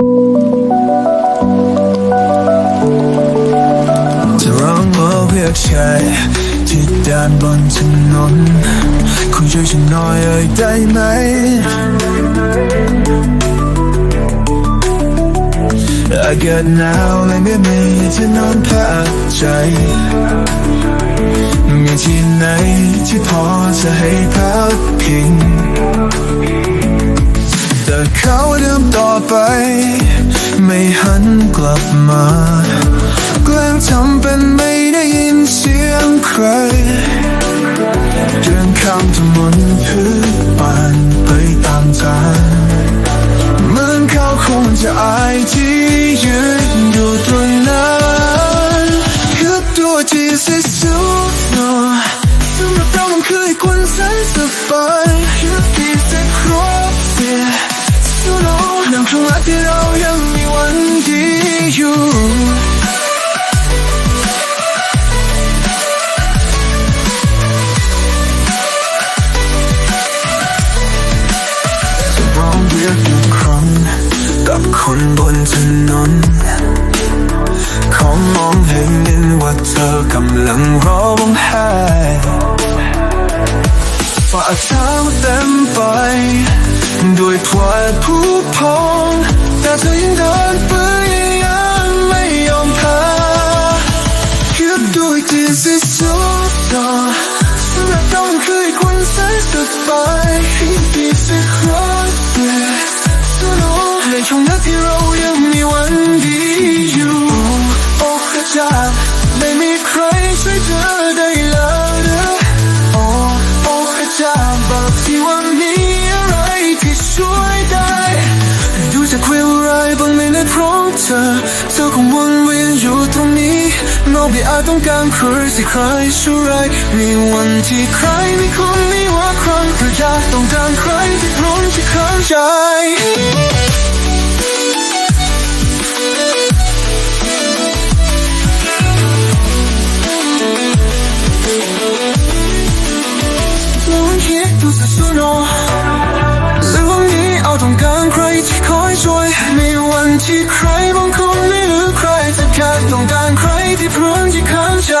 จะร้องว่าเรียกชายที่เดินบนถนนคุณช่วยฉันหน่อยเอ่ยได้ไหมอากาศหนาวและไม่มีที่นอนพักใจ มีที่ไหนที่พอจะให้พักพิง แต่เขาเดินต่อไป ไม่หันกลับมาแกล้งทำเป็นไม่ได้ยินเสียงใครเดินข้ามถนนพื้นป่านไปตามทางเหมือนเขาคงจะอายที่ยืนอยู่ตรงนั้นคือตัวที่สุดสุดเนอสำหรับเรามันคือคนแสนสบาย เรงรักที่เรายังมีวันดีอยู่จะร้องเรียกอีกครั้งกับคนบนถนนขอมองเห็นว่าเธอกำลังร้องไห้ฝ่าเท้าเต็มไป ด้วยทวาดผู้พองแต่เธอยังเดินไปยังไม่ยอมแพ้คิดด้วยที่สิสุดต่อสำหรับเรามันคืออีกคนแสนสบายที่สิครอ บางไม่ได้พราะเธอเธอคงวนเวียนอยู่ตรงนี้โนบีอาจต้องการใครสิใครช่วยมีวันที่ใครไม่คุ้นไม่ว่าใครหรืออยากต้องการใครที่พร้อมจะเข้าใจ ที่ใครบางคนไม่รู้ใครจะการต้องการใครที่พร้อมที่เข้าใจ